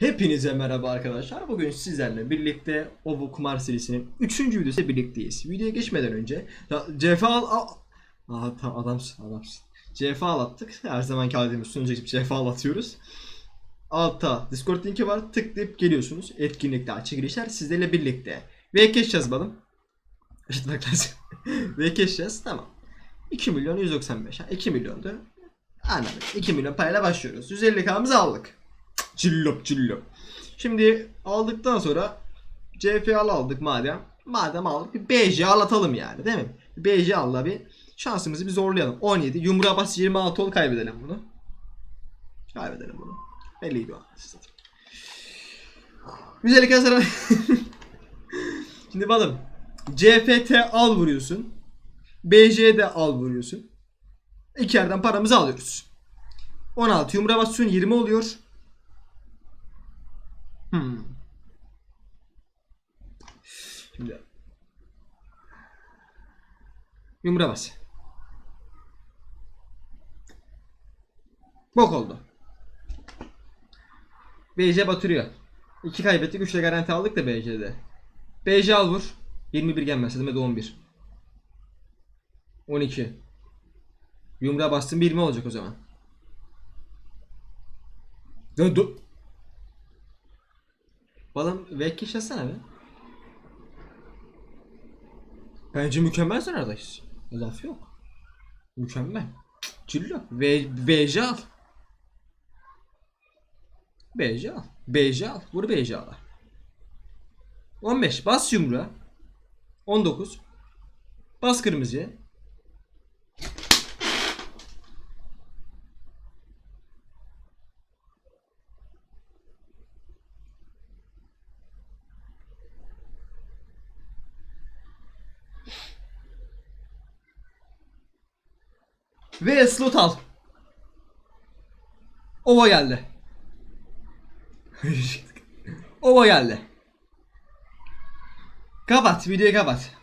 Hepinize merhaba arkadaşlar. Bugün sizlerle birlikte Ovo Kumar serisinin 3. videosu birlikteyiz. Videoya geçmeden önce CF al... Aa, tamam adamsın adamsın. CF al attık. Her zamanki halimiz sunucu gibi CF al atıyoruz. Altta Discord linki var. Tıklayıp geliyorsunuz. Etkinlikler, çekilişler sizlerle birlikte. Ve keş yazmalım. Işıtmak lazım. Ve keş yaz. Tamam. 2 milyon 195. Ha, 2 milyondu. Anladık. 2 milyon parayla başlıyoruz. 150 k'mızı aldık. Cillop cillop. Şimdi aldıktan sonra CFL aldık madem. Madem aldık bir BJ alatalım yani değil mi? BJ alla bir şansımızı bir zorlayalım. 17 yumruğa bas 26 ol kaybedelim bunu. Kaybedelim bunu. Belliydi o. Güzel kazanım. Şimdi bakalım. CFT al vuruyorsun. BJ'de al vuruyorsun. İki yerden paramızı alıyoruz. 16 yumruğa basıyorsun 20 oluyor. Hmm. Şimdi yumruğa bas. Bok oldu. BC batırıyor. 2 kaybettik 3 de garanti aldık da BC'de. BC al vur. 21 gelmezse demedi 11. 12. Yumruğa bastım 20 olacak o zaman. Dur. Balım vekkiş yazsana be. Bence mükemmel senardayız. Laf yok. Mükemmel. Cillo. V VJ al. BJ al. BJ al. Vur BJ al. 15. Bas yumruğa. 19. Bas kırmızıya. Ve slot al. Ova geldi. Ova geldi. Kapat videoyu kapat.